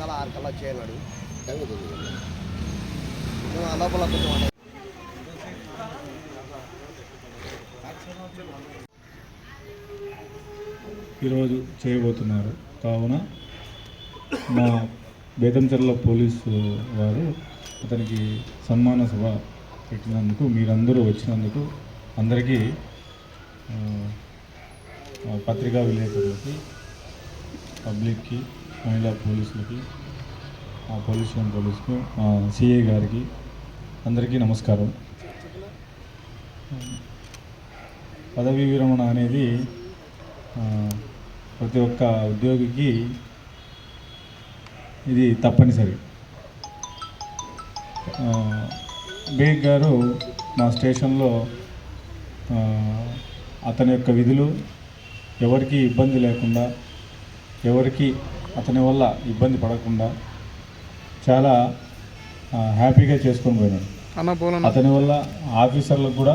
కల్లా ఆరు కల్లా లోపల కొంచెం ఈరోజు చేయబోతున్నారు. కావున మా బేతంచెర్ల పోలీసు వారు అతనికి సన్మాన సభ పెట్టినందుకు మీరందరూ వచ్చినందుకు అందరికీ పత్రికా విలేకరులకి పబ్లిక్కి మహిళా పోలీసులకి ఆ పోలీస్ స్టేషన్ పోలీసుకు సిఐ గారికి అందరికీ నమస్కారం. పదవీ విరమణ అనేది ప్రతి ఒక్క ఉద్యోగికి ఇది తప్పనిసరి. బేగ్ గారు మా స్టేషన్లో అతని యొక్క విధులు ఎవరికి ఇబ్బంది లేకుండా ఎవరికి అతని వల్ల ఇబ్బంది పడకుండా చాలా హ్యాపీగా చేసుకొని పోయినాడు. అతని వల్ల ఆఫీసర్లకు కూడా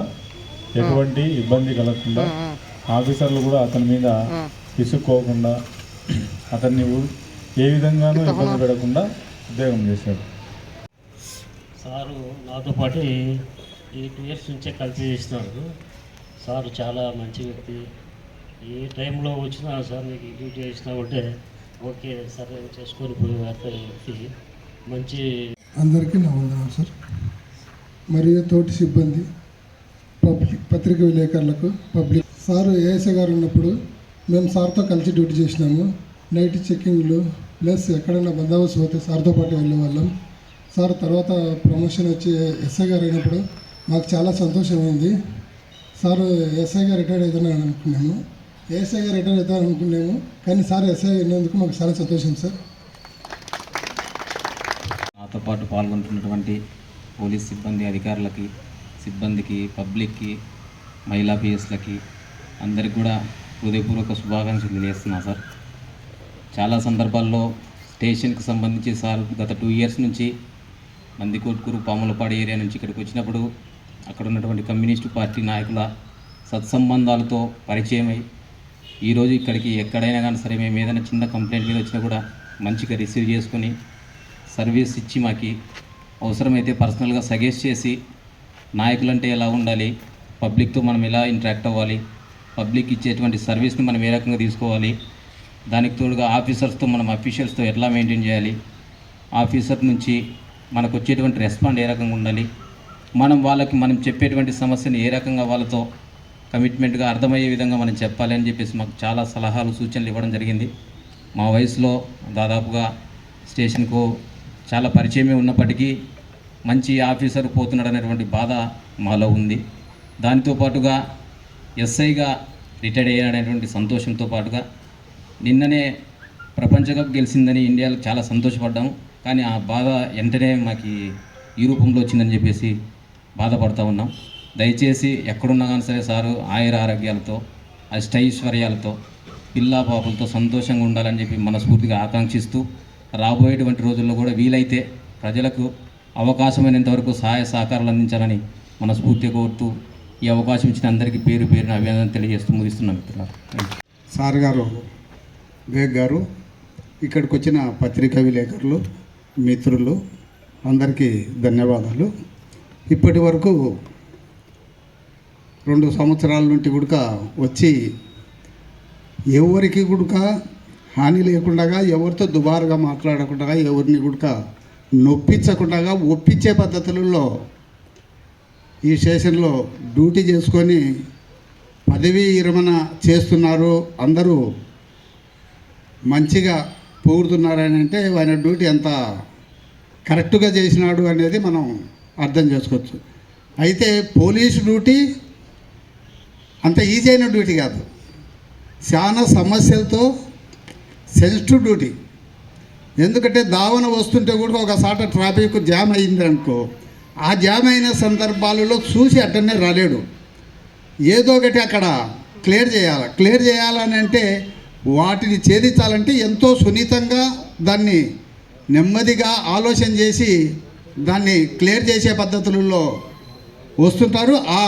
ఎటువంటి ఇబ్బంది కలగకుండా ఆఫీసర్లు కూడా అతని మీద విసుక్కోకుండా అతన్ని ఏ విధంగానూ ఇబ్బంది పెడకుండా ఉద్యోగం చేశాడు. సారు నాతో పాటు ఈ టూ ఇయర్స్ నుంచే కలిసి చేసినాడు సారు చాలా మంచి వ్యక్తి. ఏ టైంలో వచ్చినా సార్ నీకు డ్యూటీ చేసినామంటే ఓకే సరే చేసుకొని పోయే వ్యక్తి మంచి అందరికీ నా వందనాలు సార్ మరియు తోటి సిబ్బంది పబ్లిక్ పత్రిక విలేకరులకు పబ్లిక్ సార్ ఏఎస్ఐ గారు ఉన్నప్పుడు మేము సార్తో కలిసి డ్యూటీ చేసినాము. నైట్ చెక్కింగ్లు ప్లస్ ఎక్కడైనా బందోబస్తు పోతే సార్తో పాటు వెళ్ళేవాళ్ళం సార్ తర్వాత ప్రమోషన్ వచ్చి ఎస్ఐ గారు అయినప్పుడు మాకు చాలా సంతోషమైంది. సార్ ఎస్ఐ గారు రిటైర్ అవుతున్నాను అనుకున్నాము. ఏఎస్ఐ గారు రిటర్న్ అవుతారు అనుకున్నాము కానీ సార్ ఎస్ఐ అయినందుకు మాకు చాలా సంతోషం సార్. నాతో పాటు పాల్గొంటున్నటువంటి పోలీస్ సిబ్బంది అధికారులకి సిబ్బందికి పబ్లిక్కి మహిళా పిఎస్లకి అందరికి కూడా హృదయపూర్వక శుభాకాంక్షలు తెలియజేస్తున్నా సార్. చాలా సందర్భాల్లో స్టేషన్కి సంబంధించి సార్ గత టూ ఇయర్స్ నుంచి నందికోట్కూరు పాములపాడు ఏరియా నుంచి ఇక్కడికి వచ్చినప్పుడు అక్కడ ఉన్నటువంటి కమ్యూనిస్టు పార్టీ నాయకుల సత్సంబంధాలతో పరిచయమై ఈరోజు ఇక్కడికి ఎక్కడైనా కానీ సరే మేము ఏదైనా చిన్న కంప్లైంట్ మీద వచ్చినా కూడా మంచిగా రిసీవ్ చేసుకొని సర్వీస్ ఇచ్చి మాకు అవసరమైతే పర్సనల్గా సజెస్ట్ చేసి నాయకులంటే ఎలా ఉండాలి? పబ్లిక్తో మనం ఎలా ఇంటరాక్ట్ అవ్వాలి? పబ్లిక్ ఇచ్చేటువంటి సర్వీస్ని మనం ఏ రకంగా తీసుకోవాలి? దానికి తోడుగా ఆఫీసర్స్తో మనం అఫీషియల్స్తో ఎట్లా మెయింటైన్ చేయాలి? ఆఫీసర్ నుంచి మనకు వచ్చేటువంటి రెస్పాండ్ ఏ రకంగా ఉండాలి? మనం వాళ్ళకి మనం చెప్పేటువంటి సమస్యని ఏ రకంగా వాళ్ళతో కమిట్మెంట్గా అర్థమయ్యే విధంగా మనం చెప్పాలి అని చెప్పేసి మాకు చాలా సలహాలు సూచనలు ఇవ్వడం జరిగింది. మా వయసులో దాదాపుగా స్టేషన్కు చాలా పరిచయమే ఉన్నప్పటికీ మంచి ఆఫీసర్ పోతున్నాడు అనేటువంటి బాధ మాలో ఉంది. దానితో పాటుగా ఎస్ఐగా రిటైర్డ్ అయ్యాడనేటువంటి సంతోషంతో పాటుగా నిన్ననే ప్రపంచ కప్ గెలిచిందని ఇండియాలో చాలా సంతోషపడ్డాము. కానీ ఆ బాధ వెంటనే మాకు ఈ రూపంలో వచ్చిందని చెప్పేసి బాధపడతా ఉన్నాం. దయచేసి ఎక్కడున్నా కానీ సరే సారు ఆయుర ఆరోగ్యాలతో అష్టైశ్వర్యాలతో పిల్లా పాపలతో సంతోషంగా ఉండాలని చెప్పి మనస్ఫూర్తిగా ఆకాంక్షిస్తూ రాబోయేటువంటి రోజుల్లో కూడా వీలైతే ప్రజలకు అవకాశమైనంత వరకు సహాయ సహకారాలు అందించాలని మనస్ఫూర్తిగా కోరుతూ ఈ అవకాశం ఇచ్చిన అందరికీ పేరు పేరున అభినందన తెలియజేస్తూ ముగిస్తున్నాం మిత్రులారా. సార్ గారు బేగ్ గారు ఇక్కడికి వచ్చిన పత్రికా విలేకరులు మిత్రులు అందరికీ ధన్యవాదాలు. ఇప్పటి వరకు రెండు సంవత్సరాల నుండి గుడక వచ్చి ఎవరికి గుడక? హాని లేకుండా ఎవరితో దుబారుగా మాట్లాడకుండా ఎవరిని గుడక? నొప్పించకుండా ఒప్పించే పద్ధతులలో ఈ స్టేషన్లో డ్యూటీ చేసుకొని పదవీ విరమణ చేస్తున్నారు. అందరూ మంచిగా పొగుడుతున్నారని అంటే ఆయన డ్యూటీ ఎంత కరెక్ట్గా చేసినాడు అనేది మనం అర్థం చేసుకోవచ్చు. అయితే పోలీసు డ్యూటీ అంత ఈజీ అయిన డ్యూటీ కాదు. చాలా సమస్యలతో సెన్సిటివ్ డ్యూటీ ఎందుకంటే దావన వస్తుంటే కూడా ఒకసారి ట్రాఫిక్ జామ్ అయింది అనుకో ఆ జామ్ అయిన సందర్భాలలో చూసి అట్టనే రాలేడు. ఏదో ఒకటి అక్కడ క్లియర్ చేయాలి? క్లియర్ చేయాలని అంటే వాటిని ఛేదించాలంటే ఎంతో సున్నితంగా దాన్ని నెమ్మదిగా ఆలోచన చేసి దాన్ని క్లియర్ చేసే పద్ధతులలో వస్తుంటారు. ఆ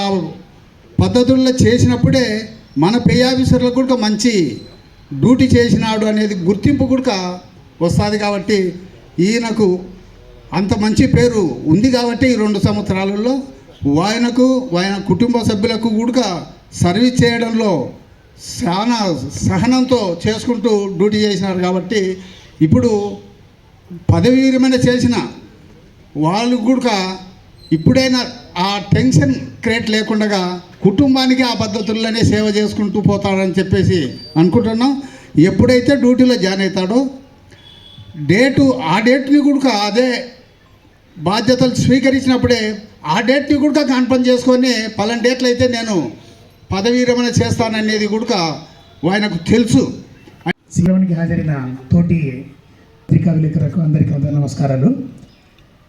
పద్ధతుల్లో చేసినప్పుడే మన పే ఆఫీసర్లకు కూడా మంచి డ్యూటీ చేసినాడు అనేది గుర్తింపు కూడా వస్తుంది కాబట్టి ఈయనకు అంత మంచి పేరు ఉంది కాబట్టి ఈ రెండు సంవత్సరాలలో ఆయనకు ఆయన కుటుంబ సభ్యులకు కూడా సర్వీస్ చేయడంలో చాలా సహనంతో చేసుకుంటూ డ్యూటీ చేసినారు కాబట్టి ఇప్పుడు పదవి విరమణ చేసిన వాళ్ళు కూడా ఇప్పుడైనా ఆ టెన్షన్ క్రియేట్ లేకుండా కుటుంబానికి ఆ పద్ధతుల్లోనే సేవ చేసుకుంటూ పోతాడని చెప్పేసి అనుకుంటున్నాం. ఎప్పుడైతే డ్యూటీలో జాయిన్ అవుతాడో డేటు ఆ డేట్ని కూడా అదే బాధ్యతలు స్వీకరించినప్పుడే ఆ డేట్ని కూడా కన్ఫర్మ్ చేసుకొని పలానా డేట్లు అయితే నేను పదవీ విరమణ చేస్తాననేది కూడా ఆయనకు తెలుసు. శిలోనికి హాజరైన తోటి పత్రికా విలేకరులకు అందరికీ నమస్కారాలు.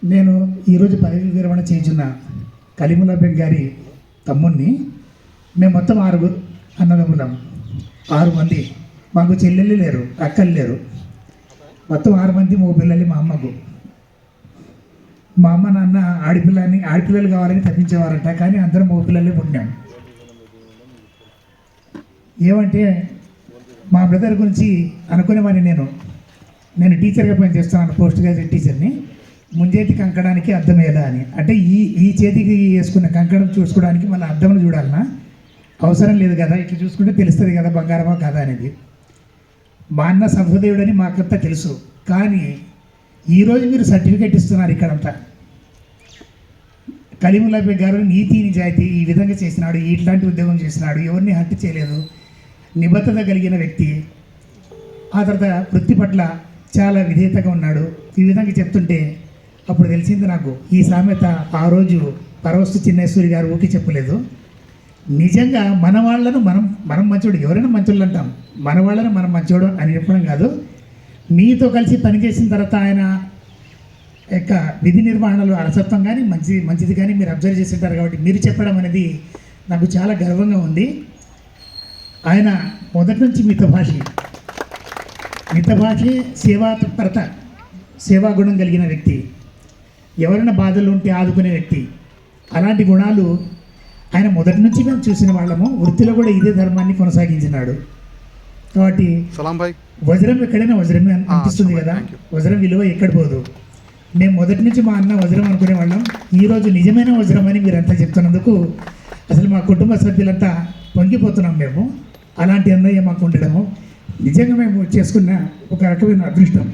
నేను ఈరోజు పదవి విరమణ చేయించిన కలిముల్లా గారి తమ్ముణ్ణి మేము మొత్తం ఆరుగురు అన్నదమ్ములం. ఆరు మంది. మాకు చెల్లెళ్ళు లేరు అక్కలు లేరు. మొత్తం ఆరు మంది మా పిల్లలు మా అమ్మకు. మా అమ్మ నాన్న ఆడపిల్లని ఆడపిల్లలు కావాలని తప్పించేవారంట కానీ అందరం మా పిల్లలే పుట్టినాం. ఏమంటే మా బ్రదర్ గురించి అనుకునేవాడిని నేను. నేను టీచర్గా పనిచేస్తాను పోస్ట్ గ్రాడ్యుయేట్ టీచర్ని. ముంజేతి కంకడానికి అర్థం ఎలా అని? అంటే ఈ ఈ చేతికి వేసుకున్న కంకణం చూసుకోవడానికి మళ్ళీ అర్థం చూడాలన్నా అవసరం లేదు కదా ఇట్లా చూసుకుంటే తెలుస్తుంది కదా బంగారమా కదా అనేది. మా అన్న సహృదయుడని మాకంతా తెలుసు. కానీ ఈరోజు మీరు సర్టిఫికేట్ ఇస్తున్నారు ఇక్కడంతా. కలీముల్లాబే గారు నీతి నిజాయితీ ఈ విధంగా చేసినాడు ఇట్లాంటి ఉద్యోగం చేసినాడు ఎవరిని హత్య చేయలేదు. నిబద్ధత కలిగిన వ్యక్తి. ఆ తర్వాత వృత్తి పట్ల చాలా విధేయతగా ఉన్నాడు. ఈ విధంగా చెప్తుంటే అప్పుడు తెలిసింది నాకు ఈ సామెత ఆ రోజు పరవస్తు చిన్నేశ్వరి గారు ఊకి చెప్పలేదు. నిజంగా మన వాళ్ళను మనం మనం మంచోడు ఎవరైనా మంచోళ్ళు అంటాం. మన వాళ్ళను మనం మంచోడు అని చెప్పడం కాదు. మీతో కలిసి పనిచేసిన తర్వాత ఆయన యొక్క విధి నిర్వహణలో అలసత్వం కానీ మంచి మంచిది కానీ మీరు అబ్జర్వ్ చేస్తుంటారు కాబట్టి మీరు చెప్పడం అనేది నాకు చాలా గర్వంగా ఉంది. ఆయన మొదటి నుంచి మితభాషి మితభాషి సేవా తత్పరత సేవా గుణం కలిగిన వ్యక్తి. ఎవరైనా బాధలు ఉంటే ఆదుకునే వ్యక్తి. అలాంటి గుణాలు ఆయన మొదటి నుంచి మేము చూసిన వాళ్ళము. వృత్తిలో కూడా ఇదే ధర్మాన్ని కొనసాగించినాడు. కాబట్టి వజ్రం ఎక్కడైనా వజ్రమే అని అనిపిస్తుంది కదా. వజ్రం విలువ ఎక్కడ పోదు. మేము మొదటి నుంచి మా అన్న వజ్రం అనుకునే వాళ్ళం. ఈరోజు నిజమైన వజ్రం అని మీరంతా చెప్తున్నందుకు అసలు మా కుటుంబ సభ్యులంతా పొంగిపోతున్నాం మేము. అలాంటి అన్నయ్య మాకు ఉండడము. నిజంగా మేము చేసుకున్న ఒక రకమైన అదృష్టం.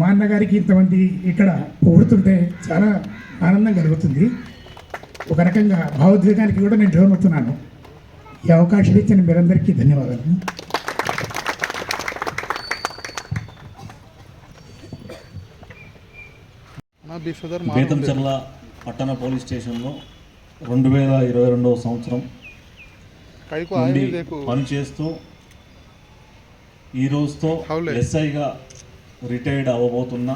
మా అన్నగారికి ఇంతమంది ఇక్కడ పొగుడుతుంటే చాలా ఆనందం కలుగుతుంది. ఒక రకంగా భావోద్వేగానికి కూడా నేను లోనవుతున్నాను ఈ అవకాశం ఇచ్చిన మీరందరికీ ధన్యవాదాలు. బేతంచెర్ల పట్టణ పోలీస్ స్టేషన్లో రెండు వేల ఇరవై రెండవ సంవత్సరం పనిచేస్తూ ఈ రోజుతో. ఎస్ఐగా రిటైర్డ్ అవ్వబోతున్న?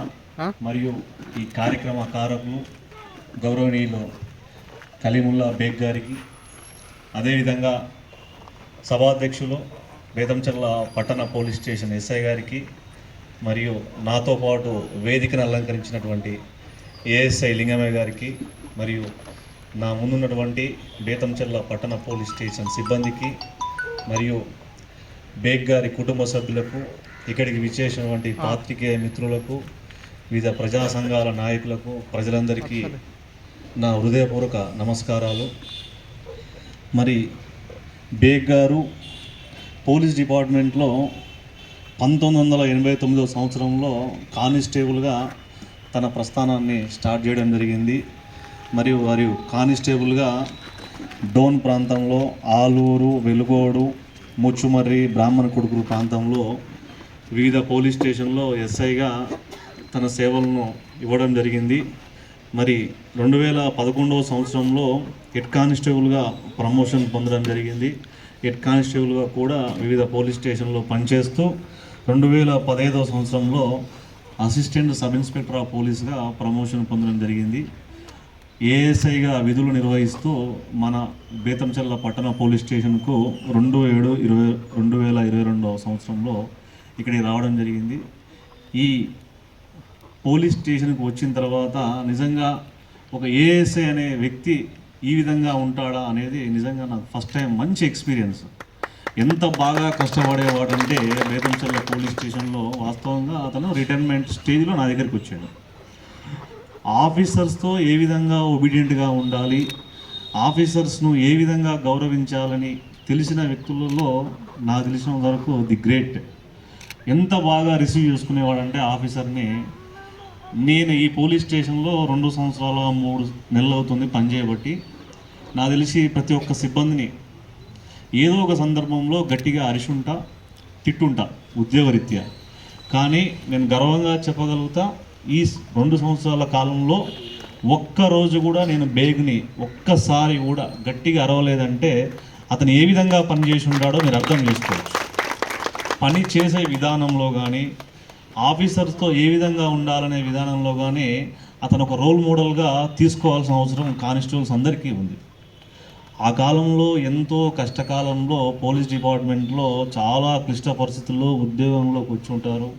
మరియు ఈ కార్యక్రమ కారకులు గౌరవనీయులు కలీముల్లా బేగ్ గారికి అదేవిధంగా సభాధ్యక్షులు బేతంచెర్ల పట్టణ పోలీస్ స్టేషన్ ఎస్ఐ గారికి మరియు నాతో పాటు వేదికను అలంకరించినటువంటి ఏఎస్ఐ లింగమయ్య గారికి మరియు నా ముందున్నటువంటి బేతంచెర్ల పట్టణ పోలీస్ స్టేషన్ సిబ్బందికి మరియు బేగ్ గారి కుటుంబ సభ్యులకు ఇక్కడికి విచ్చేసినటువంటి పాత్రికేయ మిత్రులకు వివిధ ప్రజా సంఘాల నాయకులకు ప్రజలందరికీ నా హృదయపూర్వక నమస్కారాలు. మరి బేగ్ గారు పోలీస్ డిపార్ట్మెంట్లో పంతొమ్మిది వందల ఎనభై తొమ్మిదో సంవత్సరంలో కానిస్టేబుల్గా తన ప్రస్థానాన్ని స్టార్ట్ చేయడం జరిగింది. మరియు వారు కానిస్టేబుల్గా డోన్ ప్రాంతంలో ఆలూరు వెలుగోడు ముచ్చుమర్రి బ్రాహ్మణ కొడుకులు ప్రాంతంలో వివిధ పోలీస్ స్టేషన్లో ఎస్ఐగా తన సేవలను ఇవ్వడం జరిగింది. మరి రెండు వేల పదకొండవ సంవత్సరంలో హెడ్ కానిస్టేబుల్గా ప్రమోషన్ పొందడం జరిగింది. హెడ్ కానిస్టేబుల్గా కూడా వివిధ పోలీస్ స్టేషన్లో పనిచేస్తూ రెండు వేల పదహైదవ సంవత్సరంలో అసిస్టెంట్ సబ్ ఇన్స్పెక్టర్ ఆఫ్ పోలీస్గా ప్రమోషన్ పొందడం జరిగింది. ఏఎస్ఐగా విధులు నిర్వహిస్తూ మన బేతంచెల్ల పట్టణ పోలీస్ స్టేషన్కు రెండు ఏడు ఇరవై రెండు వేల ఇరవై రెండవ సంవత్సరంలో ఇక్కడికి రావడం జరిగింది. ఈ పోలీస్ స్టేషన్కి వచ్చిన తర్వాత నిజంగా ఒక ఏఎస్ఐ అనే వ్యక్తి ఈ విధంగా ఉంటాడా అనేది నిజంగా నాకు ఫస్ట్ టైం మంచి ఎక్స్పీరియన్స్. ఎంత బాగా కష్టపడేవాడంటే బేతంచల్ల పోలీస్ స్టేషన్లో వాస్తవంగా అతను రిటైర్మెంట్ స్టేజ్లో నా దగ్గరికి వచ్చాడు. ఆఫీసర్స్తో ఏ విధంగా ఒబీడియంట్గా ఉండాలి ఆఫీసర్స్ను ఏ విధంగా గౌరవించాలని తెలిసిన వ్యక్తులలో నాకు తెలిసిన వరకు ది గ్రేట్. ఎంత బాగా రిసీవ్ చేసుకునేవాడంటే ఆఫీసర్ని నేను ఈ పోలీస్ స్టేషన్లో రెండు సంవత్సరాల మూడు నెలలు అవుతుంది పనిచేయబట్టి నాకు తెలిసి ప్రతి ఒక్క సిబ్బందిని ఏదో ఒక సందర్భంలో గట్టిగా అరిచుంటా తిట్టుంటా ఉద్యోగరీత్యా. కానీ నేను గర్వంగా చెప్పగలుగుతా ఈ రెండు సంవత్సరాల కాలంలో ఒక్క రోజు కూడా నేను బేగ్ని ఒక్కసారి కూడా గట్టిగా అరవలేదంటే అతను ఏ విధంగా పనిచేసి ఉంటాడో మీరు అర్థం చేసుకోవచ్చు. పని చేసే విధానంలో కానీ ఆఫీసర్స్తో ఏ విధంగా ఉండాలనే విధానంలో కానీ అతను ఒక రోల్ మోడల్గా తీసుకోవాల్సిన అవసరం కానిస్టేబుల్స్ అందరికీ ఉంది. ఆ కాలంలో ఎంతో కష్టకాలంలో పోలీస్ డిపార్ట్మెంట్లో చాలా క్లిష్ట పరిస్థితుల్లో ఉద్యోగంలో కూర్చుంటారు.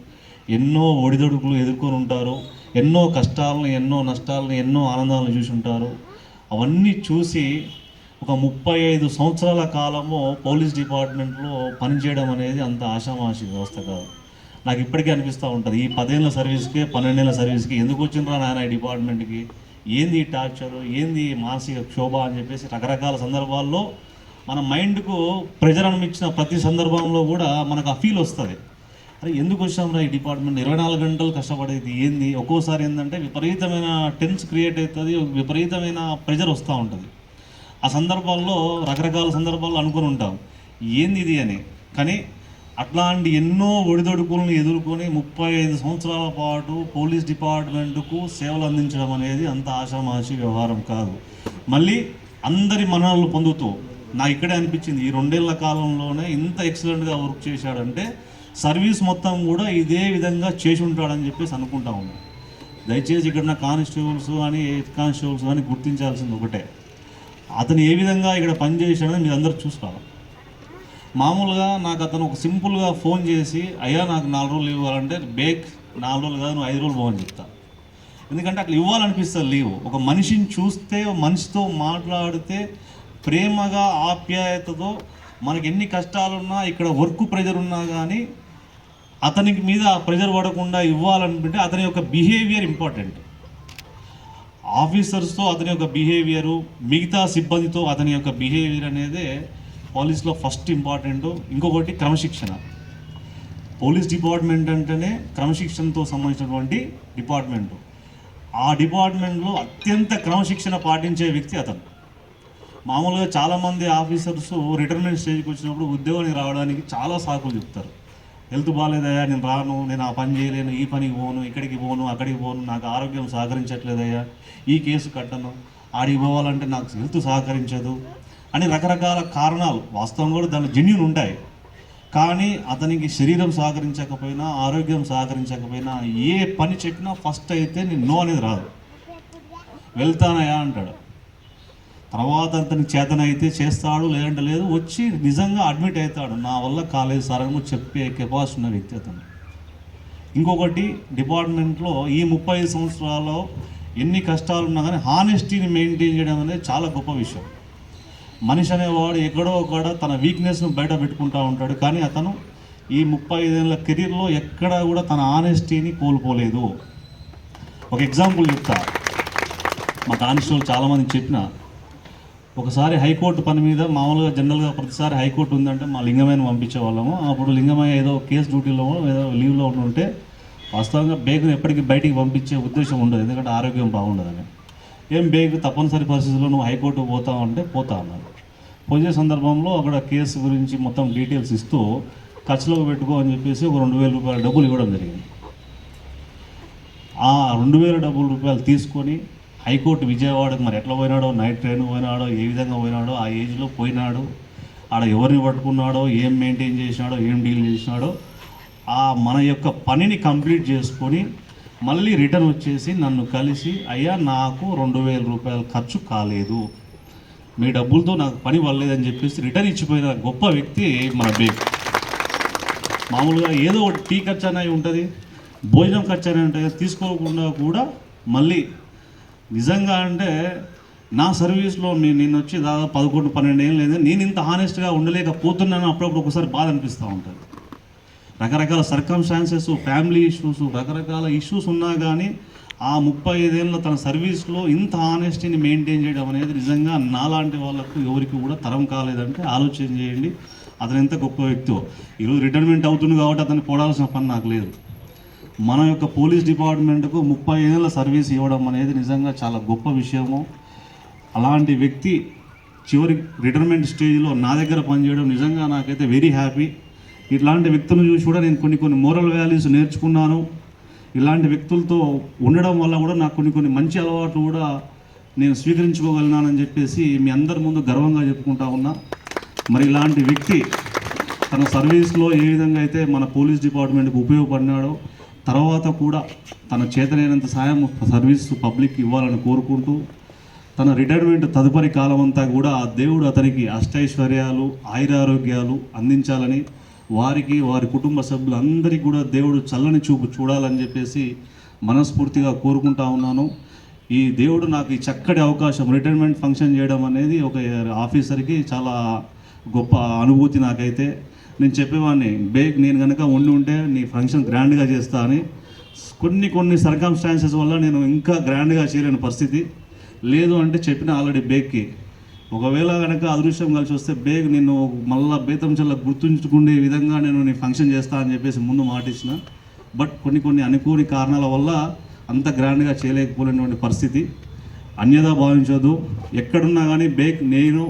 ఎన్నో ఒడిదొడుకులు ఎదుర్కొని ఉంటారు. ఎన్నో కష్టాలను ఎన్నో నష్టాలను ఎన్నో ఆనందాలను చూసి ఉంటారు అవన్నీ చూసి ఒక ముప్పై ఐదు సంవత్సరాల కాలము పోలీస్ డిపార్ట్మెంట్లో పనిచేయడం అనేది అంత ఆశామాషి వ్యవస్థ కాదు. నాకు ఇప్పటికీ అనిపిస్తూ ఉంటుంది ఈ పదేళ్ళ సర్వీస్కి పన్నెండేళ్ళ సర్వీస్కి ఎందుకు వచ్చిండ్రా నాయన ఈ డిపార్ట్మెంట్కి? ఏంది ఈ ఏంది మానసిక క్షోభ అని చెప్పేసి రకరకాల సందర్భాల్లో మన మైండ్కు ప్రెజర్ అనిపించిన ప్రతి సందర్భంలో కూడా మనకు ఆ ఫీల్ వస్తుంది. అరే ఎందుకు వచ్చాంరా ఈ డిపార్ట్మెంట్? ఇరవై నాలుగు గంటలు కష్టపడేది ఏంది? ఒక్కోసారి ఏంటంటే విపరీతమైన టెన్స్ క్రియేట్ అవుతుంది విపరీతమైన ప్రెజర్ వస్తూ ఉంటుంది. ఆ సందర్భాల్లో రకరకాల సందర్భాల్లో అనుకుని ఉంటాం. ఏంది ఇది? అని. కానీ అట్లాంటి ఎన్నో ఒడిదొడుకులను ఎదుర్కొని ముప్పై ఐదు సంవత్సరాల పాటు పోలీస్ డిపార్ట్మెంట్కు సేవలు అందించడం అనేది అంత ఆషామాషి వ్యవహారం కాదు. మళ్ళీ అందరి మన్ననలు పొందుతూ నాకు ఇక్కడే అనిపించింది ఈ రెండేళ్ళ కాలంలోనే ఇంత ఎక్సలెంట్గా వర్క్ చేశాడంటే సర్వీస్ మొత్తం కూడా ఇదే విధంగా చేసి ఉంటాడని చెప్పేసి అనుకుంటా ఉన్నాను దయచేసి ఇక్కడ ఉన్న కానిస్టేబుల్స్ కానీ కానిస్టేబుల్స్ కానీ గుర్తించాల్సింది ఒకటే. అతను ఏ విధంగా ఇక్కడ పనిచేసాడని మీరు అందరూ చూసుకోవాలి మామూలుగా నాకు అతను ఒక సింపుల్గా ఫోన్ చేసి అయ్యా నాకు నాలుగు రోజులు ఇవ్వాలంటే బేక్ నాలుగు రోజులు కాదు నువ్వు ఐదు రోజులు పోవని చెప్తా. ఎందుకంటే అట్లా ఇవ్వాలనిపిస్తుంది లీవ్. ఒక మనిషిని చూస్తే మనిషితో మాట్లాడితే ప్రేమగా ఆప్యాయతతో మనకి ఎన్ని కష్టాలున్నా ఇక్కడ వర్క్ ప్రెజర్ ఉన్నా కానీ అతనికి మీద ఆ ప్రెజర్ పడకుండా ఇవ్వాలనుకుంటే అతని యొక్క బిహేవియర్ ఇంపార్టెంట్. ఆఫీసర్స్తో అతని యొక్క బిహేవియరు మిగతా సిబ్బందితో అతని యొక్క బిహేవియర్ అనేది పోలీస్లో ఫస్ట్ ఇంపార్టెంట్. ఇంకొకటి క్రమశిక్షణ. పోలీస్ డిపార్ట్మెంట్ అంటేనే క్రమశిక్షణతో సంబంధించినటువంటి డిపార్ట్మెంటు. ఆ డిపార్ట్మెంట్లో అత్యంత క్రమశిక్షణ పాటించే వ్యక్తి అతను. మామూలుగా చాలామంది ఆఫీసర్స్ రిటైర్మెంట్ స్టేజ్కి వచ్చినప్పుడు ఉద్యోగానికి రావడానికి చాలా సాకులు చెప్తారు. హెల్త్ బాగాలేదయ్యా నేను రాను నేను ఆ పని చేయలేను ఈ పనికి పోను ఇక్కడికి పోను అక్కడికి పోను నాకు ఆరోగ్యం సహకరించట్లేదయ్యా ఈ కేసు కట్టను. ఆడికి పోవాలంటే నాకు హెల్త్ సహకరించదు అని రకరకాల కారణాలు వాస్తవం కూడా దాని జెన్యున్ ఉంటాయి. కానీ అతనికి శరీరం సహకరించకపోయినా ఆరోగ్యం సహకరించకపోయినా ఏ పని చెప్పినా ఫస్ట్ అయితే నేను నో అనేది రాదు. వెళ్తానయా అంటాడు. తర్వాత అతనికి చేతన అయితే చేస్తాడు లేదంటే లేదు వచ్చి నిజంగా అడ్మిట్ అవుతాడు. నా వల్ల కాలేజ్ సార్ అని చెప్పే కెపాసిటీ ఉన్న వ్యక్తి అతను. ఇంకొకటి డిపార్ట్మెంట్లో ఈ ముప్పై సంవత్సరాల్లో ఎన్ని కష్టాలు ఉన్నా కానీ హానెస్టీని మెయింటైన్ చేయడం అనేది చాలా గొప్ప విషయం. మనిషి అనేవాడు ఎక్కడో ఒకడ తన వీక్నెస్ను బయట పెట్టుకుంటూ ఉంటాడు. కానీ అతను ఈ ముప్పై ఐదేళ్ళ కెరీర్లో ఎక్కడ కూడా తన ఆనెస్టీని కోల్పోలేదు. ఒక ఎగ్జాంపుల్ చెప్తా. మా కానిస్టేబుల్ చాలామంది చెప్పిన ఒకసారి హైకోర్టు పని మీద మామూలుగా జనరల్గా ప్రతిసారి హైకోర్టు ఉందంటే మా లింగమయ్యను పంపించే వాళ్ళము అప్పుడు లింగమయ్య ఏదో కేసు డ్యూటీలో ఏదో లీవ్లో ఉంటే వాస్తవంగా బేగును ఎప్పటికీ బయటికి పంపించే ఉద్దేశం ఉండదు. ఎందుకంటే ఆరోగ్యం బాగుండదని. ఏం బేగు తప్పనిసరి పరిస్థితుల్లో నువ్వు హైకోర్టు పోతావు అంటే పోతా అన్నారు. పోయే సందర్భంలో అక్కడ కేసు గురించి మొత్తం డీటెయిల్స్ ఇస్తూ ఖర్చులోకి పెట్టుకో అని చెప్పేసి ఒక రెండు వేల రూపాయల డబ్బులు ఇవ్వడం జరిగింది. ఆ రెండు వేల డబ్బుల రూపాయలు తీసుకొని హైకోర్టు విజయవాడకు మరి ఎట్లా పోయినాడో నైట్ ట్రైన్ పోయినాడో ఏ విధంగా పోయినాడో ఆ ఏజ్లో పోయినాడు ఆడ ఎవరిని పట్టుకున్నాడో ఏం మెయింటైన్ చేసినాడో ఏం డీల్ చేసినాడో ఆ మన యొక్క పనిని కంప్లీట్ చేసుకొని మళ్ళీ రిటర్న్ వచ్చేసి నన్ను కలిసి అయ్యా నాకు రెండు వేల రూపాయలు ఖర్చు కాలేదు. మీ డబ్బులతో నాకు పని వల్లేదని చెప్పేసి రిటర్న్ ఇచ్చిపోయిన గొప్ప వ్యక్తి మన బే మామూలుగా ఏదో ఒకటి టీ ఖర్చు అనేది ఉంటుంది భోజనం ఖర్చు అనేది ఉంటుంది తీసుకోకుండా కూడా మళ్ళీ నిజంగా అంటే నా సర్వీస్లో నేను నేను వచ్చి దాదాపు పదకొండు పన్నెండు ఏళ్ళు లేదు నేను ఇంత హానెస్ట్గా ఉండలేకపోతున్నాను అప్పుడప్పుడు ఒకసారి బాధ అనిపిస్తూ ఉంటుంది. రకరకాల సర్కమ్స్టాన్సెస్ ఫ్యామిలీ ఇష్యూస్ రకరకాల ఇష్యూస్ ఉన్నా కానీ ఆ ముప్పై ఐదేళ్ళ తన సర్వీస్లో ఇంత ఆనెస్టీని మెయింటైన్ చేయడం అనేది నిజంగా నాలాంటి వాళ్ళకు ఎవరికి కూడా తరం కాలేదంటే ఆలోచన చేయండి. అతను ఎంత గొప్ప వ్యక్తో ఈరోజు రిటైర్మెంట్ అవుతుంది కాబట్టి అతను పోడాల్సిన పని నాకు లేదు. మన యొక్క పోలీస్ డిపార్ట్మెంట్కు ముప్పై ఏళ్ళ సర్వీస్ ఇవ్వడం అనేది నిజంగా చాలా గొప్ప విషయము. అలాంటి వ్యక్తి చివరి రిటైర్మెంట్ స్టేజ్లో నా దగ్గర పనిచేయడం నిజంగా నాకైతే వెరీ హ్యాపీ. ఇట్లాంటి వ్యక్తులను చూసి కూడా నేను కొన్ని కొన్ని మోరల్ వాల్యూస్ నేర్చుకున్నాను. ఇలాంటి వ్యక్తులతో ఉండడం వల్ల కూడా నాకు కొన్ని కొన్ని మంచి అలవాట్లు కూడా నేను స్వీకరించుకోగలిగినానని చెప్పేసి మీ అందరి ముందు గర్వంగా చెప్పుకుంటా ఉన్నా. మరి ఇలాంటి వ్యక్తి తన సర్వీస్లో ఏ విధంగా అయితే మన పోలీస్ డిపార్ట్మెంట్కి ఉపయోగపడినాడో తర్వాత కూడా తన చేతనైనంత సాయం సర్వీస్ పబ్లిక్ ఇవ్వాలని కోరుకుంటూ తన రిటైర్మెంట్ తదుపరి కాలం అంతా కూడా ఆ దేవుడు అతనికి అష్టైశ్వర్యాలు ఆయురారోగ్యాలు అందించాలని వారికి వారి కుటుంబ సభ్యులందరికీ కూడా దేవుడు చల్లని చూపు చూడాలని చెప్పేసి మనస్ఫూర్తిగా కోరుకుంటా ఉన్నాను. ఈ దేవుడు నాకు ఈ చక్కటి అవకాశం రిటైర్మెంట్ ఫంక్షన్ చేయడం అనేది ఒక ఆఫీసర్కి చాలా గొప్ప అనుభూతి నాకైతే. నేను చెప్పేవాడిని బేగ్ నేను కనుక ఉండి ఉంటే నీ ఫంక్షన్ గ్రాండ్గా చేస్తా అని. కొన్ని కొన్ని సర్కమ్స్టాన్సెస్ వల్ల నేను ఇంకా గ్రాండ్గా చేయలేని పరిస్థితి. లేదు అంటే చెప్పిన ఆల్రెడీ బేగ్కి ఒకవేళ కనుక అదృష్టం కలిసి వస్తే బేగ్ నిన్ను మళ్ళా బేతం చల్ల గుర్తుంచుకునే విధంగా నేను నీ ఫంక్షన్ చేస్తా అని చెప్పేసి ముందు మాటిచ్చిన. బట్ కొన్ని కొన్ని అనుకోని కారణాల వల్ల అంత గ్రాండ్గా చేయలేకపోయినటువంటి పరిస్థితి. అన్యదా భావించదు ఎక్కడున్నా కానీ బేగ్ నేను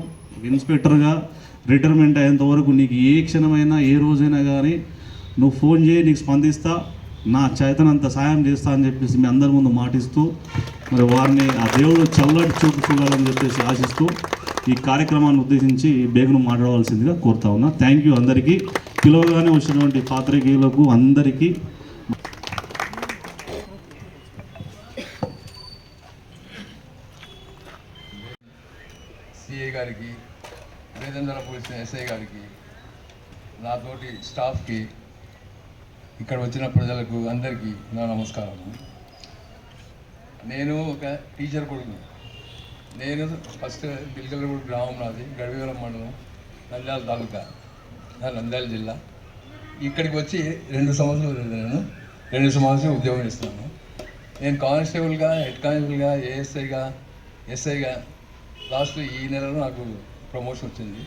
ఇన్స్పెక్టర్గా రిటైర్మెంట్ అయ్యేంత వరకు నీకు ఏ క్షణమైనా ఏ రోజైనా కానీ నువ్వు ఫోన్ చేయి నీకు స్పందిస్తా నా చేతనంత సాయం చేస్తా అని చెప్పేసి మీ అందరి ముందు మాటిస్తూ మరి వారిని ఆ దేవుడు చల్లటి చూపు చూడాలని చెప్పేసి ఆశిస్తూ ఈ కార్యక్రమాన్ని ఉద్దేశించి బేగును మాట్లాడవలసిందిగా కోరుతా ఉన్నా. థ్యాంక్ యూ అందరికీ. పిలువగానే వచ్చినటువంటి పాత్రికేయులకు అందరికీ. సిఏ గారికి వేదంధ్ర పోలీస్ ఎస్ఐ గారికి నాతోటి స్టాఫ్కి ఇక్కడ వచ్చిన ప్రజలకు అందరికీ నా నమస్కారం నేను ఒక టీచర్ కొడుకు నేను ఫస్ట్ బిల్కలగూడ గ్రామం నాది గడివేలం మండలం నంద్యాల తాలూకా నా నంద్యాల జిల్లా. ఇక్కడికి వచ్చి రెండు సంవత్సరాలు నేను. రెండు సంవత్సరాలు ఉద్యోగం చేస్తున్నాను. నేను కానిస్టేబుల్గా హెడ్ కానిస్టేబుల్గా ఏఎస్ఐగా ఎస్ఐగా లాస్ట్ ఈ నెలలో నాకు ప్రమోషన్ వచ్చింది.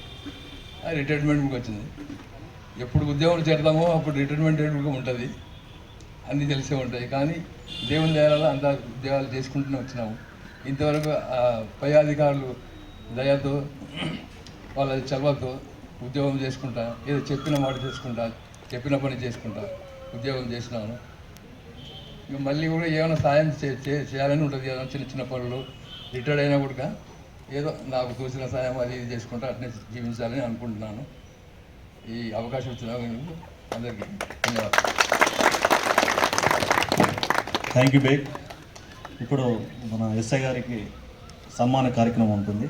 ఆ రిటైర్మెంట్కి వచ్చింది. ఎప్పుడు ఉద్యోగం చేరతామో అప్పుడు రిటైర్మెంట్ డేట్ కూడా ఉంటుంది. అన్నీ తెలిసే ఉంటాయి. కానీ దేవుని దయాలలో అంతా ఉద్యోగాలు చేసుకుంటూనే వచ్చినాము. ఇంతవరకు పై అధికారులు దయతో వాళ్ళ చలవతో ఉద్యోగం చేసుకుంటా ఏదో చెప్పిన మాట చేసుకుంటా చెప్పిన పని చేసుకుంటా ఉద్యోగం చేసినాను ఇక మళ్ళీ కూడా ఏమైనా సాయం చే- చేయాలని ఉంటుంది ఏదైనా చిన్న చిన్న పనులు. రిటైర్డ్ అయినా కూడా ఏదో నాకు చూసిన సాయం అది ఇది చేసుకుంటే అట్నే జీవించాలని అనుకుంటున్నాను. ఈ అవకాశం ఇచ్చిన అందరికీ ధన్యవాదాలు. థ్యాంక్ యూ బేగ్ ఇప్పుడు మన ఎస్ఐ గారికి సన్మాన కార్యక్రమం ఉంటుంది.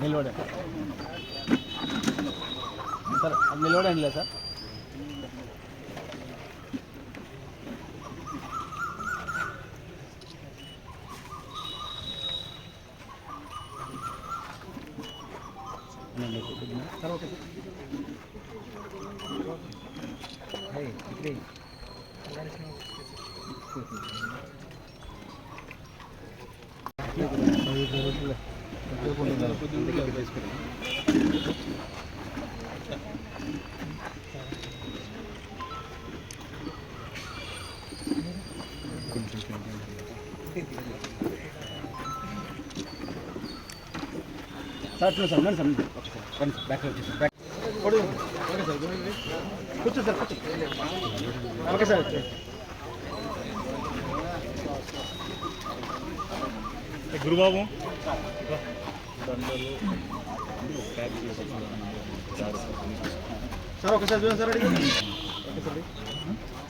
निलोड़े सर अब निलोड़े नहीं सर సార్ ఒకసారి చూడండి సార్ అడిగి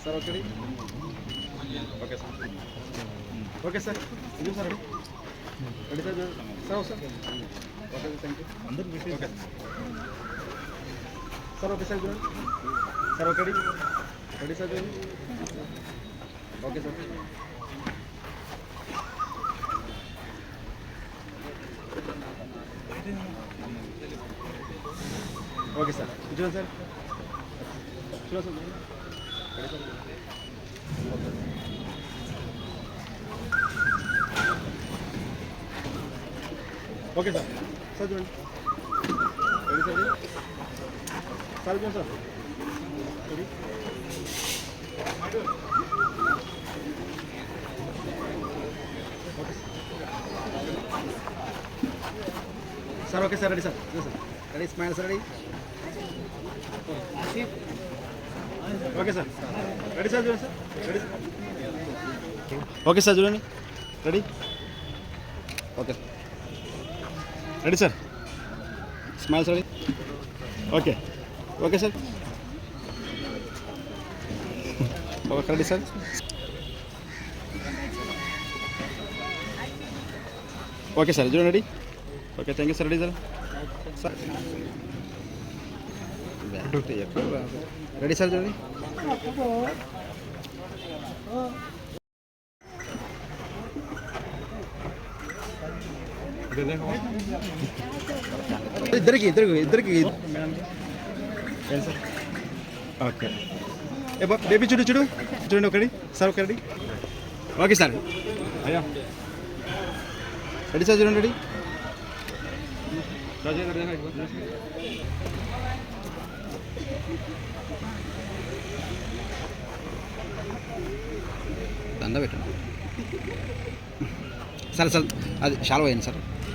సార్ ఒకటి ఓకే సార్ ఓకే సార్ ఇది sir ready sir sir sir okay sir thank you అందరూ ఓకే సార్ ఓకే సార్ చూడండి సార్ ఒకటి రెడీ సార్ చూడండి ఓకే సార్ ఓకే సార్ చూడండి సార్ చూడండి sir ready sir okay sir sir చూడండి ready sir sir చూడండి sir ready okay sir okay sir ready sir చూడండి sir ready smile sir ready okay sir ready sir చూడండి sir ready okay sir చూడండి ready okay ready sir smile sir okay okay sir okay ready sir okay sir చూడండి ready okay thank you sir ready sir sir ready sir చూడండి ఇద్దరికి ఇద్దరికి ఇద్దరికి. Okay. ఏ baby చూడు చూడు. చూడండి ఒకటి సార్ ఒకటి. Okay sir. అయ్యా. రెడీ సార్ చూడండి రెడీ. దండ పెట్టండి. సార్ సార్ అది షాల్వ్ అయ్యింది సార్.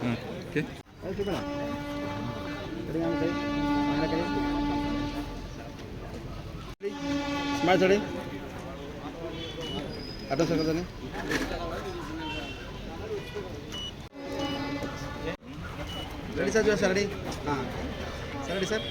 ఓకే స్మైల్ చూడండి అడ్డం సార్ కదా రెడీ సార్ చూడండి sir ready sir ready sir